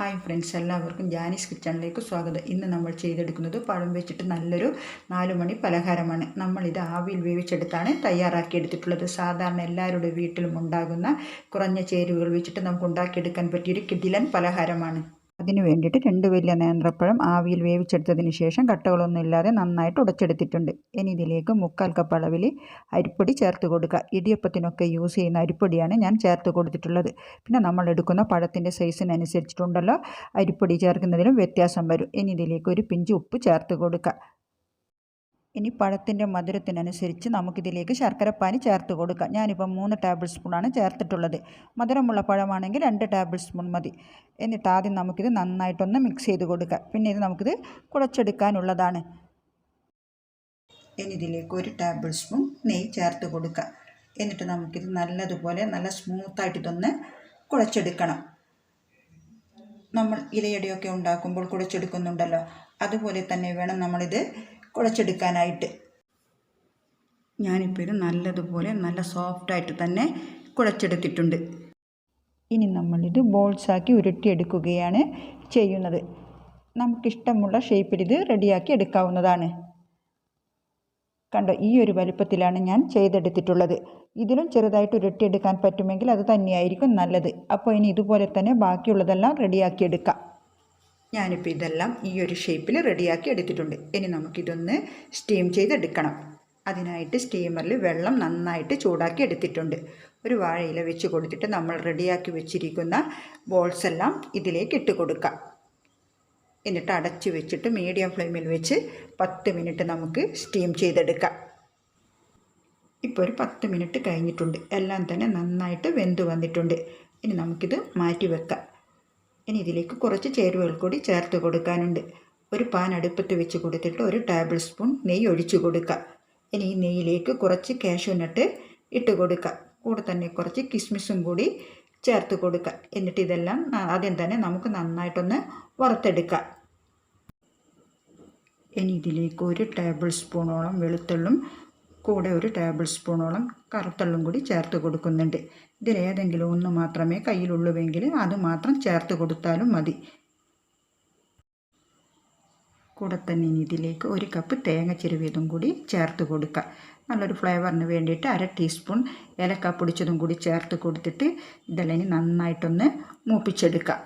Hi friends എല്ലാവർക്കും ജാനീസ് കിച്ചണിലേക്ക് സ്വാഗതം. ഇന്ന് നമ്മൾ ചെയ്തെടുക്കുന്നത് പഴം വെച്ചിട്ട് നല്ലൊരു നാല് മണി പലഹാരമാണ്. നമ്മളിത് ആവിയിൽ വേവിച്ചെടുത്താണ് തയ്യാറാക്കിയെടുത്തിട്ടുള്ളത് സാധാരണ എല്ലാവരുടെ വീട്ടിലും ഉണ്ടാകുന്ന കുറഞ്ഞ ചേരുവകൾ വെച്ചിട്ട് നമുക്ക് ഉണ്ടാക്കിയെടുക്കാൻ പറ്റിയൊരു കിടിലൻ പലഹാരമാണ്. അതിന് വേണ്ടിയിട്ട് രണ്ട് വലിയ നേന്ത്രപ്പഴം ആവിയിൽ വേവിച്ചെടുത്തതിന് ശേഷം കട്ടകളൊന്നും ഇല്ലാതെ നന്നായിട്ട് ഉടച്ചെടുത്തിട്ടുണ്ട്. ഇനി ഇതിലേക്ക് മുക്കാൽ കപ്പ് അളവിൽ അരിപ്പൊടി ചേർത്ത് കൊടുക്കുക. ഇടിയപ്പത്തിനൊക്കെ യൂസ് ചെയ്യുന്ന അരിപ്പൊടിയാണ് ഞാൻ ചേർത്ത് കൊടുത്തിട്ടുള്ളത്. പിന്നെ നമ്മൾ എടുക്കുന്ന പഴത്തിന്റെ സൈസിനനുസരിച്ചിട്ടുണ്ടല്ലോ. അരിപ്പൊടി ചേർക്കുന്നതിലും വ്യത്യാസം വരും. ഇനി ഇതിലേക്ക് ഒരു പിഞ്ച് ഉപ്പ് ചേർത്ത് കൊടുക്കുക. ഇനി പഴത്തിന്റെ മധുരത്തിനനുസരിച്ച് നമുക്കിതിലേക്ക് ശർക്കരപ്പാനി ചേർത്ത് കൊടുക്കാം. ഞാനിപ്പോൾ മൂന്ന് ടേബിൾ സ്പൂണാണ് ചേർത്തിട്ടുള്ളത്. മധുരമുള്ള പഴമാണെങ്കിൽ രണ്ട് ടേബിൾ സ്പൂൺ മതി. എന്നിട്ട് ആദ്യം നമുക്കിത് നന്നായിട്ടൊന്ന് മിക്സ് ചെയ്ത് കൊടുക്കാം. പിന്നെ ഇത് നമുക്കിത് കുഴച്ചെടുക്കാനുള്ളതാണ്. ഇനി ഇതിലേക്ക് ഒരു ടേബിൾ സ്പൂൺ നെയ്യ് ചേർത്ത് കൊടുക്കുക എന്നിട്ട് നമുക്കിത് നല്ലതുപോലെ നല്ല സ്മൂത്തായിട്ട് ഇതൊന്ന് കുഴച്ചെടുക്കണം. നമ്മൾ ഇലയടിയൊക്കെ ഉണ്ടാക്കുമ്പോൾ കുഴച്ചെടുക്കുന്നുണ്ടല്ലോ. അതുപോലെ തന്നെ വേണം നമ്മളിത് കുഴച്ചെടുക്കാനായിട്ട്. ഞാനിപ്പോൾ ഇത് നല്ലതുപോലെ നല്ല സോഫ്റ്റായിട്ട് തന്നെ കുഴച്ചെടുത്തിട്ടുണ്ട്. ഇനി നമ്മളിത് ബോൾസാക്കി ഉരുട്ടിയെടുക്കുകയാണ് ചെയ്യുന്നത്. നമുക്കിഷ്ടമുള്ള ഷേപ്പിൽ ഇത് റെഡിയാക്കി എടുക്കാവുന്നതാണ്. കണ്ടോ ഈ ഒരു വലുപ്പത്തിലാണ് ഞാൻ ചെയ്തെടുത്തിട്ടുള്ളത്. ഇതിലും ചെറുതായിട്ട് ഉരുട്ടിയെടുക്കാൻ പറ്റുമെങ്കിൽ അത് തന്നെയായിരിക്കും നല്ലത്. അപ്പോൾ ഇനി ഇതുപോലെ തന്നെ ബാക്കിയുള്ളതെല്ലാം റെഡിയാക്കി എടുക്കാം. ഞാനിപ്പോൾ ഇതെല്ലാം ഈ ഒരു ഷേപ്പിൽ റെഡിയാക്കി എടുത്തിട്ടുണ്ട്. ഇനി നമുക്കിതൊന്ന് സ്റ്റീം ചെയ്തെടുക്കണം. അതിനായിട്ട് സ്റ്റീമറിൽ വെള്ളം നന്നായിട്ട് ചൂടാക്കി എടുത്തിട്ടുണ്ട്. ഒരു വാഴയില വെച്ച് കൊടുത്തിട്ട് നമ്മൾ റെഡിയാക്കി വെച്ചിരിക്കുന്ന ബോൾസ് എല്ലാം ഇതിലേക്ക് ഇട്ട് കൊടുക്കാം. എന്നിട്ട് അടച്ച് വെച്ചിട്ട് മീഡിയം ഫ്ലെയിമിൽ വെച്ച് പത്ത് മിനിറ്റ് നമുക്ക് സ്റ്റീം ചെയ്തെടുക്കാം. ഇപ്പോൾ ഒരു പത്ത് മിനിറ്റ് കഴിഞ്ഞിട്ടുണ്ട്. എല്ലാം തന്നെ നന്നായിട്ട് വെന്ത് വന്നിട്ടുണ്ട്. ഇനി നമുക്കിത് മാറ്റി വെക്കാം. ഇനി ഇതിലേക്ക് കുറച്ച് ചേരുവകൾ കൂടി ചേർത്ത് കൊടുക്കാനുണ്ട്. ഒരു പാൻ അടുപ്പത്ത് വെച്ച് കൊടുത്തിട്ട് ഒരു ടേബിൾ സ്പൂൺ നെയ്യ് ഒഴിച്ചു കൊടുക്കുക. ഇനി ഈ നെയ്യിലേക്ക് കുറച്ച് കാഷ്യൂ നട്ട് ഇട്ട് കൊടുക്കുക. കൂടെ തന്നെ കുറച്ച് കിസ്മിസും കൂടി ചേർത്ത് കൊടുക്കുക. എന്നിട്ട് ഇതെല്ലാം ആദ്യം തന്നെ നമുക്ക് നന്നായിട്ടൊന്ന് വറുത്തെടുക്കാം ഇനി ഇതിലേക്ക് ഒരു ടേബിൾ സ്പൂണോളം വെളുത്തുള്ളും കൂടെ ഒരു ടേബിൾ സ്പൂണോളം കറുത്തള്ളും കൂടി ചേർത്ത് കൊടുക്കുന്നുണ്ട്. ഇതിലേതെങ്കിലും ഒന്ന് മാത്രമേ കയ്യിലുള്ളൂവെങ്കിൽ അത് മാത്രം ചേർത്ത് കൊടുത്താലും മതി. കൂടെ തന്നെ ഇനി ഇതിലേക്ക് ഒരു കപ്പ് തേങ്ങ ചെരുവിയതും കൂടി ചേർത്ത് കൊടുക്കുക നല്ലൊരു ഫ്ലേവറിന് വേണ്ടിയിട്ട് അര ടീസ്പൂൺ ഏലക്ക പൊടിച്ചതും കൂടി ചേർത്ത് കൊടുത്തിട്ട് ഇതെല്ലാം ഇനി നന്നായിട്ടൊന്ന് മൂപ്പിച്ചെടുക്കുക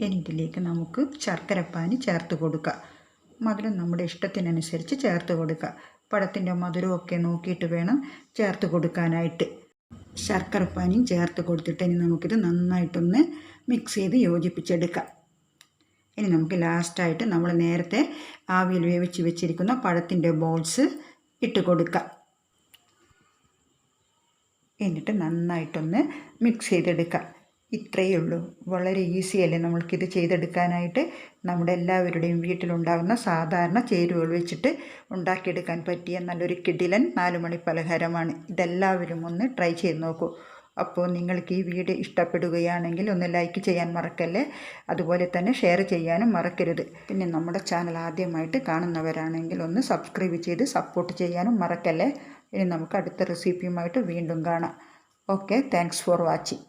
ഇനി ഇതിലേക്ക് നമുക്ക് ശർക്കരപ്പാനി ചേർത്ത് കൊടുക്കുക മധുരം നമ്മുടെ ഇഷ്ടത്തിനനുസരിച്ച് ചേർത്ത് കൊടുക്കുക പഴത്തിന്റെ മധുരമൊക്കെ നോക്കിയിട്ട് വേണം ചേർത്ത് കൊടുക്കാനായിട്ട്. ശർക്കരപ്പാനിയും ചേർത്ത് കൊടുത്തിട്ട് ഇനി നമുക്കിത് നന്നായിട്ടൊന്ന് മിക്സ് ചെയ്ത് യോജിപ്പിച്ചെടുക്കാം. ഇനി നമുക്ക് ലാസ്റ്റായിട്ട് നമ്മൾ നേരത്തെ ആവിയിൽ വേവിച്ച് വെച്ചിരിക്കുന്ന പഴത്തിന്റെ ബോൾസ് ഇട്ട് കൊടുക്കാം. എന്നിട്ട് നന്നായിട്ടൊന്ന് മിക്സ് ചെയ്തെടുക്കാം. ഇത്രയേ ഉള്ളൂ. വളരെ ഈസി ഈസിയല്ലേ നമ്മൾക്കിത് ചെയ്തെടുക്കാനായിട്ട്? നമ്മുടെ എല്ലാവരുടെയും വീട്ടിലുണ്ടാകുന്ന സാധാരണ ചേരുവകൾ വെച്ചിട്ട് ഉണ്ടാക്കിയെടുക്കാൻ പറ്റിയ നല്ലൊരു കിടിലൻ നാലുമണി പലഹാരമാണ്. ഇതെല്ലാവരും ഒന്ന് ട്രൈ ചെയ്ത് നോക്കൂ. അപ്പോൾ നിങ്ങൾക്ക് ഈ വീഡിയോ ഇഷ്ടപ്പെടുകയാണെങ്കിൽ ഒന്ന് ലൈക്ക് ചെയ്യാൻ മറക്കല്ലേ? അതുപോലെ തന്നെ ഷെയർ ചെയ്യാനും മറക്കരുത്. പിന്നെ നമ്മുടെ ചാനൽ ആദ്യമായിട്ട് കാണുന്നവരാണെങ്കിൽ ഒന്ന് സബ്സ്ക്രൈബ് ചെയ്ത് സപ്പോർട്ട് ചെയ്യാനും മറക്കല്ലേ? ഇനി നമുക്ക് അടുത്ത റെസിപ്പിയുമായിട്ട് വീണ്ടും കാണാം. Okay thanks for watching